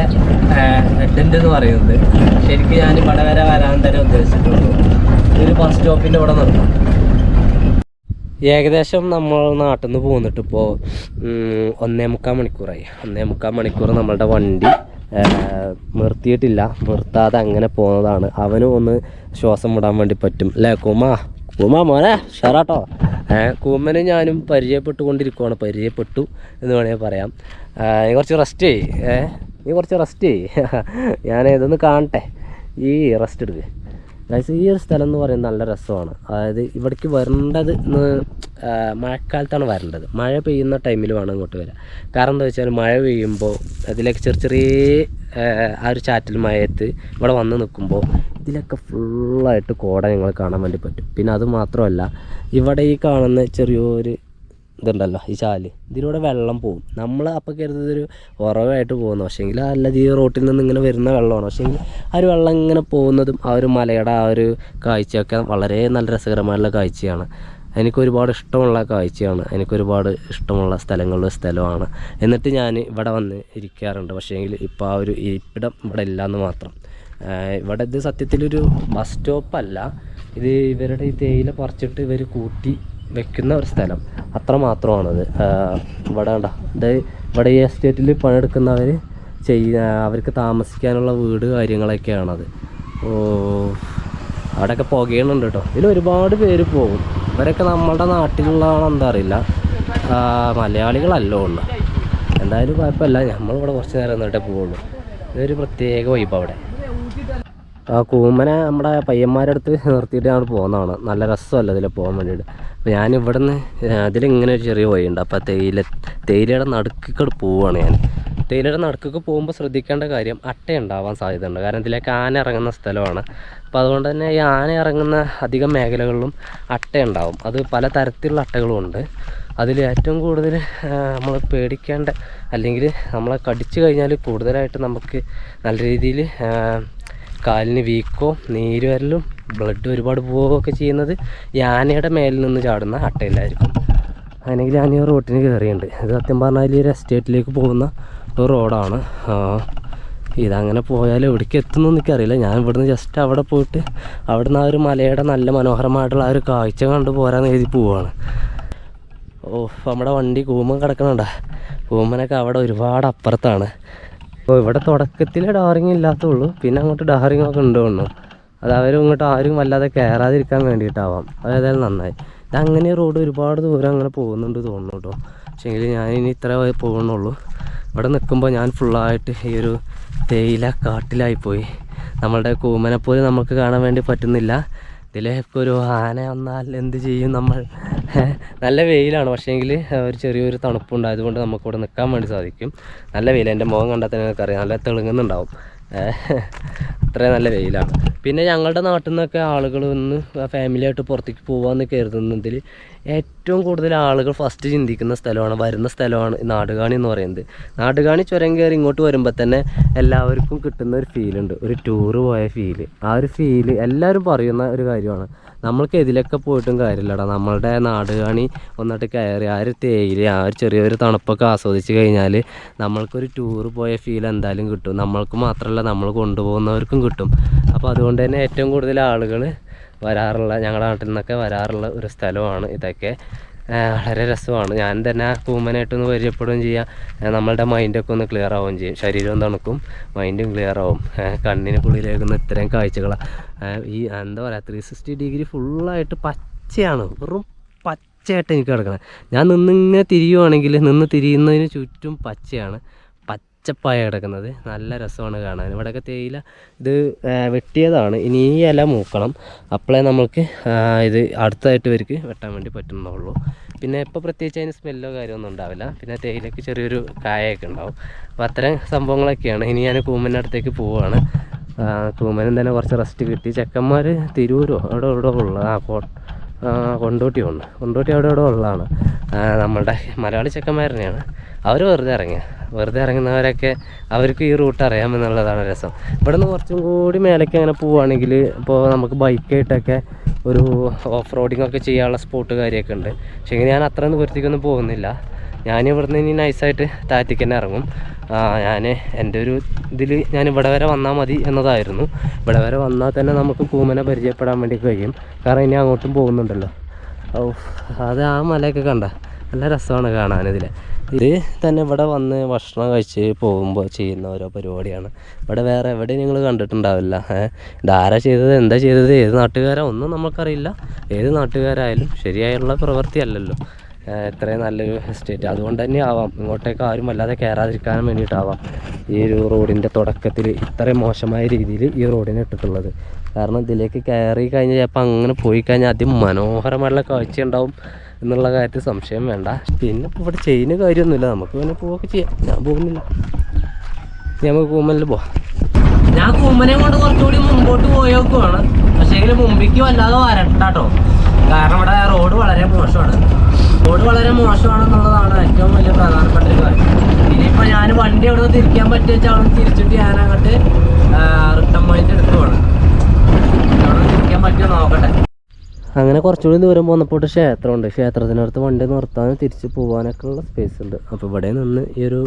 ഹെഡിന്റെ എന്ന് പറയുന്നത്. ശരിക്കും ഞാൻ ഇവിടെ വരെ വരാൻ തന്നെ ഉദ്ദേശിച്ചിട്ടുള്ളൂ. ഒരു ബസ് സ്റ്റോപ്പിന്റെ ഇവിടെ നിർത്താം. ഏകദേശം നമ്മൾ നാട്ടിൽ നിന്ന് പോന്നിട്ട് ഇപ്പോൾ ഒന്നേ മുക്കാൽ മണിക്കൂറായി. ഒന്നേ മുക്കാൽ മണിക്കൂർ നമ്മളുടെ വണ്ടി നിർത്തിയിട്ടില്ല. നിർത്താതെ അങ്ങനെ പോകുന്നതാണ് അവനും ഒന്ന് ശ്വാസം വിടാൻ വേണ്ടി പറ്റും. അല്ലേ കുമാ? കുമാ മോനെ ഷറാട്ടോ ഏ കൂമ്മനും ഞാനും പരിചയപ്പെട്ടുകൊണ്ടിരിക്കുവാണ്. പരിചയപ്പെട്ടു എന്ന് വേണമെങ്കിൽ പറയാം. ഈ കുറച്ച് റെസ്റ്റ് ചെയ്യ്. നീ കുറച്ച് റെസ്റ്റ് ചെയ്യ്. <laughs> ഞാൻ ഇതൊന്ന് കാണട്ടെ. ഈ റെസ്റ്റ് എടുക്ക്. ഗൈസ് ഈ ഒരു സ്ഥലം എന്ന് പറയുന്നത് നല്ല രസമാണ്. അതായത് ഇവിടേക്ക് വരേണ്ടത് മഴക്കാലത്താണ് വരേണ്ടത്. മഴ പെയ്യുന്ന ടൈമിൽ വേണം ഇങ്ങോട്ട് വരാം കാരണം എന്താ വെച്ചാൽ മഴ പെയ്യുമ്പോൾ അതിലേക്ക് ചെറിയ ചെറിയ ആ ഒരു ചാറ്റൽ മഴയത്ത് ഇവിടെ വന്ന് നിൽക്കുമ്പോൾ ഇതിലൊക്കെ ഫുള്ളായിട്ട് കോട ഞങ്ങൾ കാണാൻ വേണ്ടി പറ്റും. പിന്നെ അത് മാത്രമല്ല ഇവിടെ ഈ കാണുന്ന ചെറിയൊരു ഇതുണ്ടല്ലോ ഈ ചാൽ. ഇതിലൂടെ വെള്ളം പോകും നമ്മൾ അപ്പോൾ കരുതുന്നത് ഒരു ഉറവായിട്ട് പോകുന്നു. പക്ഷേങ്കിൽ അല്ല ഈ റോട്ടിൽ നിന്ന് ഇങ്ങനെ വരുന്ന വെള്ളമാണ്. പക്ഷേങ്കിൽ ആ ഒരു വെള്ളം ഇങ്ങനെ പോകുന്നതും ആ ഒരു മലയുടെ ആ ഒരു കാഴ്ചയൊക്കെ വളരെ നല്ല രസകരമായിട്ടുള്ള കാഴ്ചയാണ്. എനിക്ക് ഒരുപാട് ഇഷ്ടമുള്ള കാഴ്ചയാണ്. എനിക്കൊരുപാട് ഇഷ്ടമുള്ള സ്ഥലങ്ങളുടെ സ്ഥലമാണ്. എന്നിട്ട് ഞാൻ ഇവിടെ വന്ന് ഇരിക്കാറുണ്ട്. പക്ഷേങ്കിൽ ഇപ്പോൾ ആ ഒരു ഇരിപ്പിടം ഇവിടെ ഇല്ലയെന്ന് മാത്രം. ഇവിടെ ഇത് സത്യത്തിലൊരു ബസ് സ്റ്റോപ്പല്ല. ഇത് ഇവരുടെ ഈ തേയില പറിച്ചിട്ട് ഇവർ കൂട്ടി വെക്കുന്ന ഒരു സ്ഥലം. അത്ര മാത്രമാണത്. ഇവിടെ കണ്ട? ഇത് ഇവിടെ ഈ എസ്റ്റേറ്റിൽ പണിയെടുക്കുന്നവർ ചെയ്യ അവർക്ക് താമസിക്കാനുള്ള വീട് കാര്യങ്ങളൊക്കെയാണത്. ഓ അവിടെയൊക്കെ പുകയുന്നുണ്ട് കേട്ടോ. ഇതിൽ ഒരുപാട് പേര് പോകും ഇവരൊക്കെ നമ്മളുടെ നാട്ടിലുള്ളതാണോ എന്താ അറിയില്ല. മലയാളികളല്ലോ മലയാളികളല്ല ഉള്ളു. എന്തായാലും കുഴപ്പമില്ല. നമ്മളിവിടെ കുറച്ച് നേരം നിന്നിട്ടേ പോവുള്ളൂ. ഇതൊരു പ്രത്യേക വൈബ് അവിടെ. ആ കൂമനെ നമ്മുടെ പയ്യന്മാരുടെ അടുത്ത് നിർത്തിയിട്ട് ഞങ്ങൾ പോകുന്നതാണ് നല്ല രസമല്ല ഇതിൽ പോകാൻ വേണ്ടിയിട്ട്. അപ്പോൾ ഞാൻ ഇവിടെ നിന്ന് അതിലിങ്ങനെ ഒരു ചെറിയ വഴിയുണ്ട്. അപ്പോൾ തേയില തേയിലയുടെ നടുക്കൊക്കെ പോവുകയാണ് ഞാൻ തേയിലയുടെ നടുക്കൊക്കെ പോകുമ്പോൾ ശ്രദ്ധിക്കേണ്ട കാര്യം അട്ട ഉണ്ടാവാൻ സാധ്യതയുണ്ട്. കാരണം ഇതിലേക്ക് ആന ഇറങ്ങുന്ന സ്ഥലമാണ്. അപ്പോൾ അതുകൊണ്ട് തന്നെ ഈ ആന ഇറങ്ങുന്ന അധികം മേഖലകളിലും അട്ട ഉണ്ടാവും അത് പല തരത്തിലുള്ള അട്ടകളും ഉണ്ട്. അതിൽ ഏറ്റവും കൂടുതൽ നമ്മൾ പേടിക്കേണ്ട അല്ലെങ്കിൽ നമ്മളെ കടിച്ചു കഴിഞ്ഞാൽ കൂടുതലായിട്ട് നമുക്ക് നല്ല രീതിയിൽ കാലിന് വീക്കോ നീര് വരലും ബ്ലഡ് ഒരുപാട് പോവുകയൊക്കെ ചെയ്യുന്നത് യാനയുടെ മേലിൽ നിന്ന് ചാടുന്ന അട്ടയിലായിരിക്കും. അങ്ങനെയെങ്കിൽ ഞാൻ ഈ റോട്ടിന് കയറിയുണ്ട് ഇത് സത്യം പറഞ്ഞാൽ ഈ ഒരു എസ്റ്റേറ്റിലേക്ക് പോകുന്ന ഒരു റോഡാണ്. ഇതങ്ങനെ പോയാൽ എവിടേക്ക് എത്തുന്നു എനിക്കറിയില്ല. ഞാൻ ഇവിടുന്ന് ജസ്റ്റ് അവിടെ പോയിട്ട് അവിടുന്ന് ആ ഒരു മലയുടെ നല്ല മനോഹരമായിട്ടുള്ള ആ ഒരു കാഴ്ച കണ്ട് പോരാന്ന് എഴുതി പോവാണ്. ഓ നമ്മുടെ വണ്ടി കൂമൻ കിടക്കണണ്ട. കൂമനൊക്കെ അവിടെ ഒരുപാട് അപ്പുറത്താണ്. അപ്പോൾ ഇവിടെ തുടക്കത്തിൽ ഡാറിങ് ഇല്ലാത്തുള്ളൂ പിന്നെ അങ്ങോട്ട് ഡാറിങ് ഒക്കെ ഉണ്ട് അത് അവരും ഇങ്ങോട്ട് ആരും വല്ലാതെ കയറാതിരിക്കാൻ വേണ്ടിയിട്ടാവാം. അതേതായാലും നന്നായി. അങ്ങനെ റോഡ് ഒരുപാട് ദൂരം അങ്ങനെ പോകുന്നുണ്ട് തോന്നുന്നു കേട്ടോ. പക്ഷേങ്കിൽ ഞാൻ ഇനി ഇത്ര പോകുന്നുള്ളൂ. ഇവിടെ നിൽക്കുമ്പോൾ ഞാൻ ഫുള്ളായിട്ട് ഈ ഒരു തേയില കാട്ടിലായിപ്പോയി നമ്മളുടെ കൂമനെപ്പോലെ നമുക്ക് കാണാൻ വേണ്ടി പറ്റുന്നില്ല. ഇതിലേക്ക് ഒരു ആന വന്നാൽ എന്ത് ചെയ്യും നമ്മൾ? നല്ല വെയിലാണ്. പക്ഷേങ്കിൽ ഒരു ചെറിയൊരു തണുപ്പുണ്ട് അതുകൊണ്ട് നമുക്കിവിടെ നിൽക്കാൻ വേണ്ടി സാധിക്കും. നല്ല വെയിൽ എന്റെ മുഖം കണ്ടാൽ തന്നെ നിങ്ങൾക്കറിയാം നല്ല തെളുങ്ങുന്നുണ്ടാവും. അത്രയും നല്ല വെയിലാണ് പിന്നെ ഞങ്ങളുടെ നാട്ടിൽ നിന്നൊക്കെ ആളുകൾ ഒന്ന് ഫാമിലിയായിട്ട് പുറത്തേക്ക് പോകാമെന്ന് കരുതുന്നതിൽ ഏറ്റവും കൂടുതൽ ആളുകൾ ഫസ്റ്റ് ചിന്തിക്കുന്ന സ്ഥലമാണ് വരുന്ന സ്ഥലമാണ് നാടുകാണി എന്ന് പറയുന്നത്. നാടുകാണി ചുരം കയറി ഇങ്ങോട്ട് വരുമ്പോൾ തന്നെ എല്ലാവർക്കും കിട്ടുന്ന ഒരു ഫീലുണ്ട് ഒരു ടൂറ് പോയ ഫീൽ ആ ഒരു ഫീൽ എല്ലാവരും പറയുന്ന ഒരു കാര്യമാണ്. നമ്മൾക്ക് ഇതിലൊക്കെ പോയിട്ടും കാര്യമില്ലടാ. നമ്മളുടെ നാട് കാണി ഒന്നിട്ട് കയറി ആ ഒരു തേയില ആ ഒരു ചെറിയൊരു തണുപ്പൊക്കെ ആസ്വദിച്ച് കഴിഞ്ഞാൽ നമ്മൾക്കൊരു ടൂർ പോയ ഫീൽ എന്തായാലും കിട്ടും. നമ്മൾക്ക് മാത്രമല്ല നമ്മൾ കൊണ്ടുപോകുന്നവർക്കും കിട്ടും. അപ്പോൾ അതുകൊണ്ട് തന്നെ ഏറ്റവും കൂടുതൽ ആളുകൾ വരാറുള്ള ഞങ്ങളുടെ നാട്ടിൽ നിന്നൊക്കെ വരാറുള്ള ഒരു സ്ഥലമാണ് ഇതൊക്കെ. വളരെ രസമാണ്. ഞാൻ തന്നെ കൂമനായിട്ടൊന്ന് പരിചയപ്പെടുകയും ചെയ്യാം. നമ്മളുടെ മൈൻഡൊക്കെ ഒന്ന് ക്ലിയർ ആവുകയും ചെയ്യും. ശരീരവും തണുക്കും മൈൻഡും ക്ലിയർ ആവും. കണ്ണിന് കുളിയിലേക്കുന്ന ഇത്രയും കാഴ്ചകളാണ് ഈ എന്താ പറയുക ത്രീ സിക്സ്റ്റി ഡിഗ്രി ഫുള്ളായിട്ട് പച്ചയാണ്. വെറും പച്ചയായിട്ട് എനിക്ക് കിടക്കണം. ഞാൻ നിന്നിങ്ങനെ തിരിയുവാണെങ്കിൽ നിന്ന് തിരിയുന്നതിന് ചുറ്റും പച്ചയാണ്. പച്ചപ്പായ കിടക്കുന്നത്. നല്ല രസമാണ് കാണാൻ. ഇവിടെയൊക്കെ തേയില ഇത് വെട്ടിയതാണ്. ഇനി ഈ ഇല മൂക്കണം. അപ്പോഴേ നമുക്ക് ഇത് അടുത്തായിട്ട് ഇവർക്ക് വെട്ടാൻ വേണ്ടി പറ്റുന്നുള്ളൂ. പിന്നെ ഇപ്പോൾ പ്രത്യേകിച്ച് അതിന് സ്മെല്ലോ കാര്യമൊന്നും ഉണ്ടാവില്ല. പിന്നെ തേയിലയ്ക്ക് ചെറിയൊരു കായൊക്കെ ഉണ്ടാവും. അപ്പോൾ അത്തരം സംഭവങ്ങളൊക്കെയാണ്. ഇനി ഞാൻ കൂമന്റെ അടുത്തേക്ക് പോവുകയാണ് കൂമനും തന്നെ കുറച്ച് റെസ്റ്റ് കിട്ടി. ചെക്കന്മാർ തിരൂരോ? അവിടെ ഇവിടെ ഉള്ള ആ കോ കൊണ്ടോട്ടി ഉണ്ട്. കൊണ്ടോട്ടി അവിടെ ഇവിടെ ഉള്ളതാണ്? നമ്മളുടെ മലയാളി ചെക്കന്മാർ തന്നെയാണ്. അവർ വെറുതെ ഇറങ്ങുക വെറുതെ ഇറങ്ങുന്നവരൊക്കെ അവർക്ക് ഈ റൂട്ട് അറിയാമെന്നുള്ളതാണ് രസം. ഇവിടെ നിന്ന് കുറച്ചും കൂടി മേലേക്ക് അങ്ങനെ പോവുകയാണെങ്കിൽ ഇപ്പോൾ നമുക്ക് ബൈക്കായിട്ടൊക്കെ ഒരു ഓഫ് റോഡിംഗ് ഒക്കെ ചെയ്യാനുള്ള സ്പോട്ട് കാര്യമൊക്കെ ഉണ്ട്. പക്ഷേ ഞാൻ അത്ര ദൂരത്തേക്കൊന്നും പോകുന്നില്ല. ഞാൻ ഇവിടുന്ന് ഇനി നൈസായിട്ട് താറ്റിക്ക് തന്നെ ഇറങ്ങും. ഞാൻ എന്റെ ഒരു ഇതിൽ ഞാൻ ഇവിടെ വരെ വന്നാൽ മതി എന്നതായിരുന്നു. ഇവിടെ വരെ വന്നാൽ തന്നെ നമുക്ക് കൂമനെ പരിചയപ്പെടാൻ വേണ്ടി കഴിയും. കാരണം ഇനി അങ്ങോട്ടും പോകുന്നുണ്ടല്ലോ. ഓ അത് ആ മലയൊക്കെ കണ്ട. നല്ല രസമാണ് കാണാൻ ഇതിൽ ഇത് തന്നെ ഇവിടെ വന്ന് ഭക്ഷണം കഴിച്ച് പോകുമ്പോൾ ചെയ്യുന്ന ഓരോ പരിപാടിയാണ്. ഇവിടെ വേറെ എവിടെയും നിങ്ങൾ കണ്ടിട്ടുണ്ടാവില്ല. ഇതാരാ ചെയ്തത്? എന്താ ചെയ്തത്? ഏത് നാട്ടുകാരോ? ഒന്നും നമുക്കറിയില്ല ഏത് നാട്ടുകാരായാലും ശരിയായുള്ള പ്രവൃത്തിയല്ലല്ലോ ഇത്രയും നല്ലൊരു എസ്റ്റേറ്റ് അതുകൊണ്ട് തന്നെ ആവാം. ഇങ്ങോട്ടേക്ക് ആരും വല്ലാതെ കയറാതിരിക്കാൻ വേണ്ടിയിട്ടാവാം ഈ ഒരു റോഡിന്റെ തുടക്കത്തിൽ ഇത്രയും മോശമായ രീതിയിൽ ഈ റോഡിനെ ഇട്ടിട്ടുള്ളത്. കാരണം ഇതിലേക്ക് കയറി കഴിഞ്ഞാൽ ചിലപ്പോൾ അങ്ങനെ പോയി കഴിഞ്ഞാൽ അതിമനോഹരമായിട്ടുള്ള കാഴ്ച ഉണ്ടാവും. എന്നുള്ള കാര്യത്തിൽ സംശയം വേണ്ട. പിന്നെ ഇവിടെ ചെയ്യുന്ന കാര്യമൊന്നുമില്ല. നമുക്ക് പിന്നെ പോവൊക്കെ ചെയ്യാം. ഞാൻ പോകുന്നില്ല. നമുക്ക് കൂമ്മനിൽ പോവാം. ഞാൻ കൂമ്മനെ കൊണ്ട് കുറച്ചുകൂടി മുമ്പോട്ട് പോയേക്കുവാണ്. പക്ഷേ മുമ്പിക്ക് വല്ലാതെ വരട്ടാട്ടോ കാരണം ഇവിടെ റോഡ് വളരെ മോശമാണ്. റോഡ് വളരെ മോശമാണെന്നുള്ളതാണ് ഏറ്റവും വലിയ പ്രധാനപ്പെട്ട ഒരു കാര്യം. ഇനിയിപ്പോൾ ഞാൻ വണ്ടി അവിടെ തിരിക്കാൻ പറ്റിയ വെച്ചാൽ അവിടെ തിരിച്ചിട്ട് ഞാൻ അങ്ങോട്ട് റിട്ടേൺ പോയിന്റ് എടുക്കുവാണ്. അവിടെ തിരിക്കാൻ പറ്റുമോ നോക്കട്ടെ. അങ്ങനെ കുറച്ചുകൂടി ദൂരം പോന്നപ്പോൾ ക്ഷേത്രമുണ്ട്. ക്ഷേത്രത്തിനടുത്ത് വണ്ടി നിർത്താനും തിരിച്ച് പോകാനൊക്കെ ഉള്ള സ്പേസ് ഉണ്ട്. അപ്പോൾ ഇവിടെ നിന്ന് ഈ ഒരു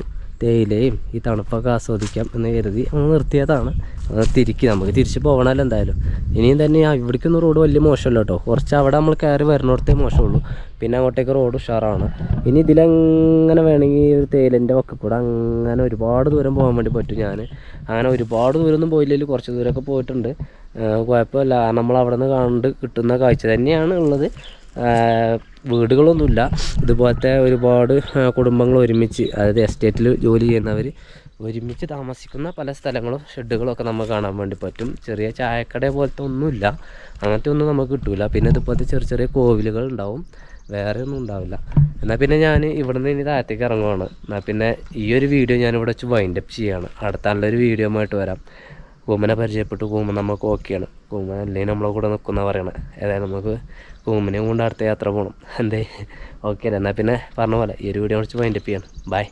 തേയിലയും ഈ തണുപ്പൊക്കെ ആസ്വദിക്കാം എന്ന് കരുതി അങ്ങ് നിർത്തിയതാണ്. തിരിക്ക്. നമുക്ക് തിരിച്ച് പോകണമല്ലോ എന്തായാലും. ഇനിയും തന്നെ ഇവിടേക്കൊന്നും റോഡ് വലിയ മോശമല്ല കേട്ടോ. കുറച്ച് അവിടെ നമ്മൾ കയറി വരുന്നിടത്തേ മോശമുള്ളൂ. പിന്നെ അങ്ങോട്ടേക്ക് റോഡ് ഉഷാറാണ്. ഇനി ഇതിലെങ്ങനെ വേണമെങ്കിൽ തേയിലന്റെ ഒക്കെ അങ്ങനെ ഒരുപാട് ദൂരം പോകാൻ വേണ്ടി പറ്റും ഞാൻ അങ്ങനെ ഒരുപാട് ദൂരമൊന്നും പോയില്ലെങ്കിൽ കുറച്ച് ദൂരമൊക്കെ പോയിട്ടുണ്ട്. കുഴപ്പമില്ല. നമ്മൾ അവിടെ നിന്ന് കണ്ട് കിട്ടുന്ന കാഴ്ച തന്നെയാണ് ഉള്ളത്. വീടുകളൊന്നുമില്ല. ഇതുപോലത്തെ ഒരുപാട് കുടുംബങ്ങൾ ഒരുമിച്ച് അതായത് എസ്റ്റേറ്റിൽ ജോലി ചെയ്യുന്നവർ ഒരുമിച്ച് താമസിക്കുന്ന പല സ്ഥലങ്ങളും ഷെഡുകളും ഒക്കെ നമുക്ക് കാണാൻ വേണ്ടി പറ്റും. ചെറിയ ചായക്കട പോലത്തെ ഒന്നുമില്ല. അങ്ങനത്തെ ഒന്നും നമുക്ക് കിട്ടില്ല പിന്നെ ഇതുപോലത്തെ ചെറിയ ചെറിയ കോവിലുകൾ ഉണ്ടാവും. വേറെ ഒന്നും ഉണ്ടാവില്ല. എന്നാൽ പിന്നെ ഞാൻ ഇവിടുന്ന് ഇനി താഴത്തേക്ക് ഇറങ്ങുവാണ്. എന്നാൽ പിന്നെ ഈ ഒരു വീഡിയോ ഞാൻ ഇവിടെ വെച്ച് വൈൻഡപ്പ് ചെയ്യാണ്. അടുത്ത നല്ലൊരു വീഡിയോ ആയിട്ട് വരാം. കൂമനെ പരിചയപ്പെട്ടു. കൂമൻ നമുക്ക് ഓക്കെയാണ് കൂമൻ അല്ലെങ്കിൽ നമ്മളെ കൂടെ നിൽക്കുന്ന പറയണത് ഏതായാലും നമുക്ക് കൂമനെയും കൊണ്ട് അടുത്ത യാത്ര പോകണം എന്തേ? ഓക്കെ എന്നാൽ പിന്നെ പറഞ്ഞ പോലെ ഈ ഒരു വീഡിയോ വെച്ച് വൈൻഡപ്പ് ചെയ്യണം. ബൈ